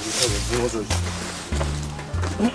있어. 와,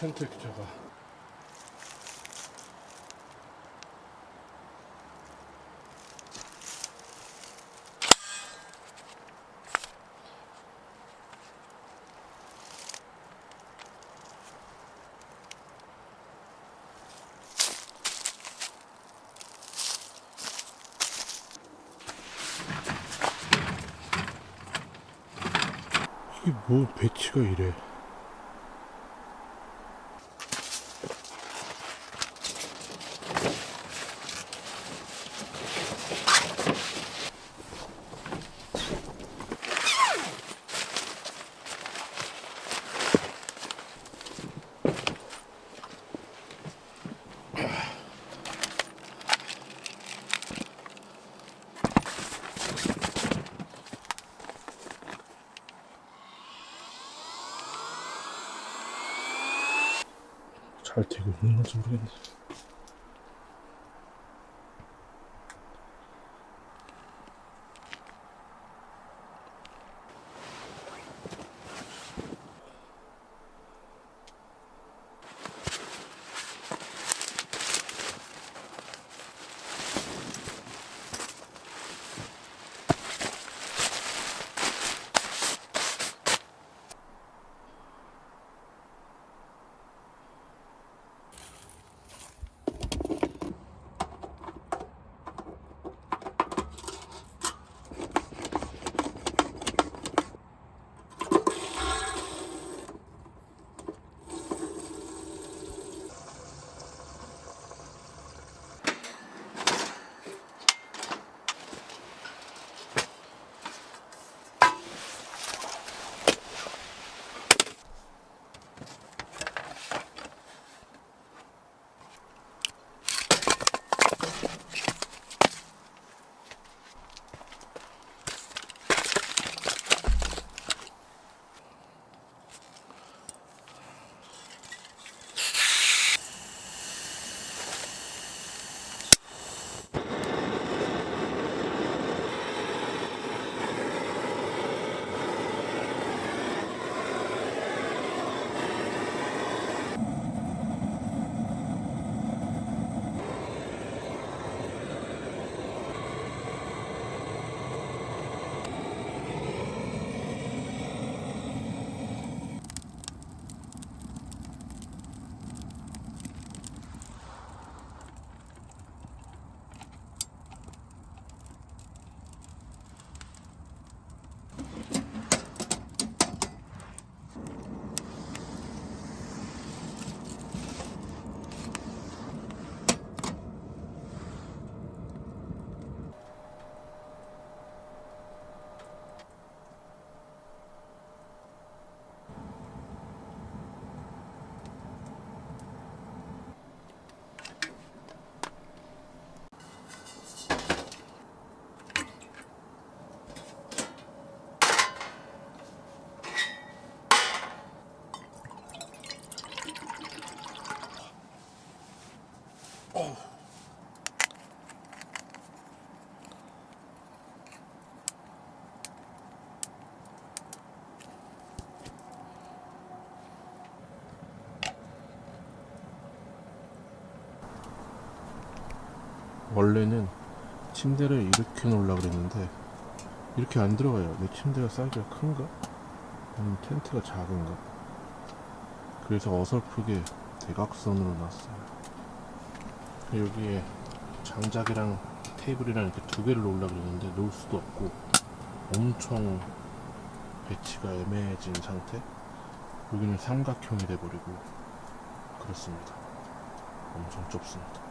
텐트 기자가. 이게 뭐 배치가 이래? 잘 되고 있는 건지 모르겠네. 원래는 침대를 이렇게 놓으려고 그랬는데 이렇게 안 들어가요. 내 침대가 사이즈가 큰가? 아니면 텐트가 작은가? 그래서 어설프게 대각선으로 놨어요. 여기에 장작이랑 테이블이랑 이렇게 두 개를 놓으려고 그랬는데 놓을 수도 없고 엄청 배치가 애매해진 상태. 여기는 삼각형이 돼버리고 그렇습니다. 엄청 좁습니다.